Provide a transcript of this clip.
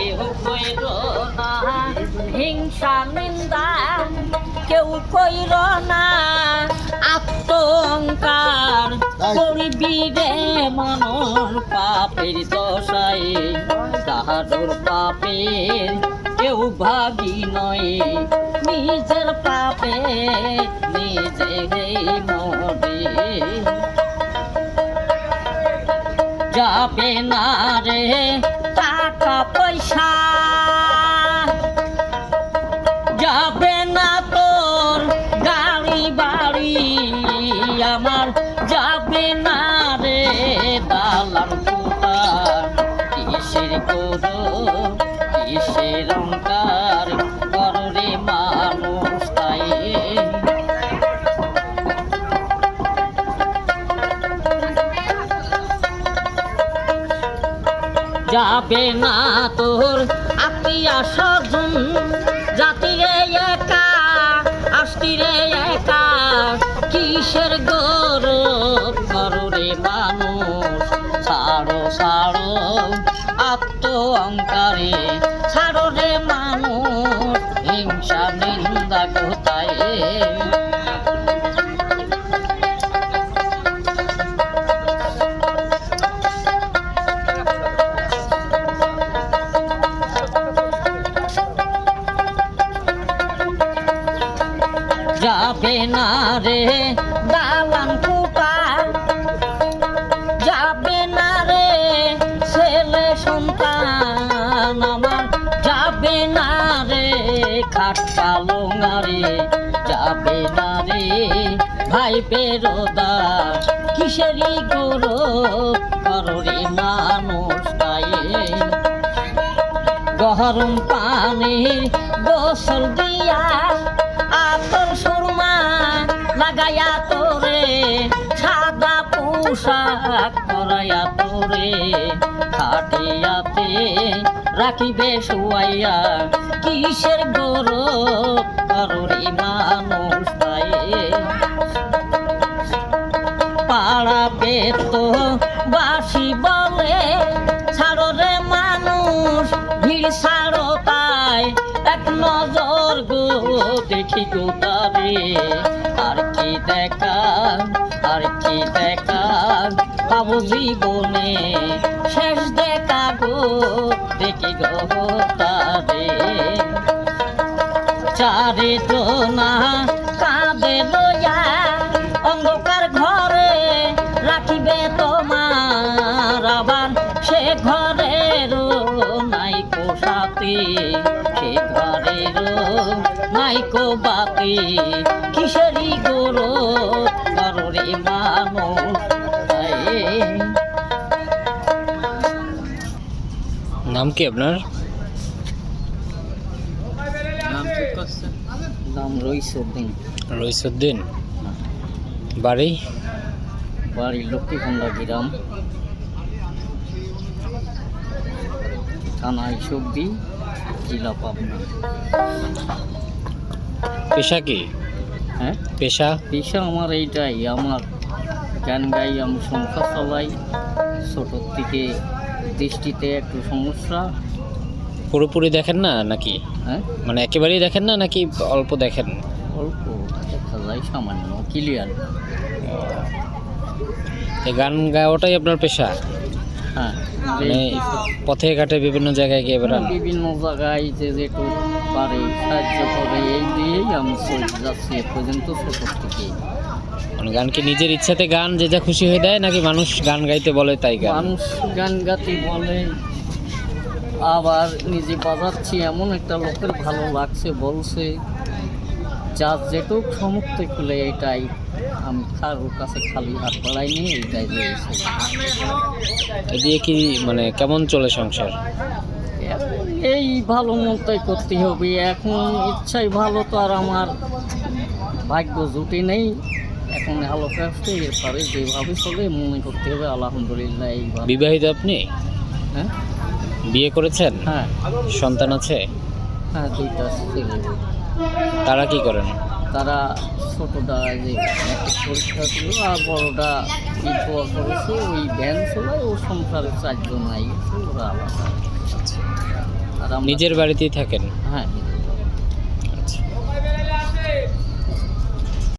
কেউ কইর না হিংসা নিন্দা কেউ কইর না আত্মঙ্কার করিবি রে মনর পাপের দশায় তাহার পাপের কেউ ভাগি নয়। নিজের পাপে নিজে মরে। যাবে না রে টাকা পয়সা। যাবে না তোর গাড়ি বাড়ি আমার যাবে না রে দালান কিসের করো কিসের অঙ্কার যাবে না তোর আত্মীয় স্বজন। জাতিরে একা আষ্টিরে একা, কিসের গৌরব? কররে মানুষ, ছাড়ো ছাড়ো আত্ম অঙ্কারে ছাড়ো রে মানুষ। হিংসা, নিন্দা কোথায়? যাবে না রে? দালান কুটা যাবে না রে? ছেলে সন্তান আমার। যাবে না রে? খাট্টা লোঙারে যাবে না রে? ভাই বেরোদা কিসেরই গরো কররে মানুষ তাই গরম পানির গোসল পোশাক তোরে, খাটিয়াতে রাখিবে শুয়াইয়া। কিসের কররি মানুষ পাড়া বাসি বলে, ছাড়ো রে মানুষ, ভিড় ছাড়ো তাই। এক নজর গো দেখি গো তারে। আর কি দেখা আর কি দেখা পাবো জীবনে। শেষ দেখা গো, দেখি গো তারে। চারে তো না, কাঁদে লইয়া অন্ধকার সে ঘরের নাইকো বাতি কিসেরই গরো কররে মানুষ নাম কি আপনার? নাম রইসুদ্দিন। রইসুদ্দিন। বাড়ি? বাড়ি লক্ষ্মীখন্দা গ্রাম। থানা সবজি। জেলা পাবনা পেশা কি? হ্যাঁ? পেশা? পেশা আমার এইটাই আমার গান গাই আমি সংসার চালাই। ছোটোর থেকে দৃষ্টিতে একটু সমস্যা। পুরোপুরি দেখেন না নাকি? হ্যাঁ? মানে একেবারেই দেখেন না নাকি অল্প দেখেন? অল্প দেখা যায় সামান্য ক্লিয়ার গান গাওয়াটাই আপনার পেশা। হ্যাঁ। মানে পথে ঘাটে বিভিন্ন জায়গায় গিয়ে বেড়ান। বিভিন্ন জায়গায় যে যেটু পারে সাহায্য করে এই দিয়েই আমি চলে যাচ্ছি এ পর্যন্ত থেকে। মানে গান কি নিজের ইচ্ছাতে গান যে যা খুশি হয়ে দেয় নাকি মানুষ গান গাইতে বলে তাই গান? মানুষ গান গাতে বলে আবার নিজে বাজাচ্ছি এমন একটা লোকের ভালো লাগছে বলছে। যার যেটুক সমর্থ খুলে এটাই আমি কারোর কাছে খালি হাত বাড়াইনি এইটাই রয়েছে দিয়ে কি মানে কেমন চলে সংসার? এই ভালো মতোই করতে হবে এখন ইচ্ছাই ভালো তো আর আমার ভাগ্য জুটি নেই। এখন ভালো কাজটা এরপরে যেভাবে চলে মনে করতে হবে আলহামদুলিল্লাহ এইভাবে। বিবাহিত আপনি? হ্যাঁ? বিয়ে করেছেন? হ্যাঁ। সন্তান আছে? হ্যাঁ দুইটা ছেলে। তারা কি করেন? তারা ছোটটা যে পরীক্ষা ছিল আর বড়োটা বিধবা করেছে ওই ভ্যান চলায় ও সংসারের চারজন আই গেছে ওরা আলাদা। আর নিজের বাড়িতেই থাকেন? হ্যাঁ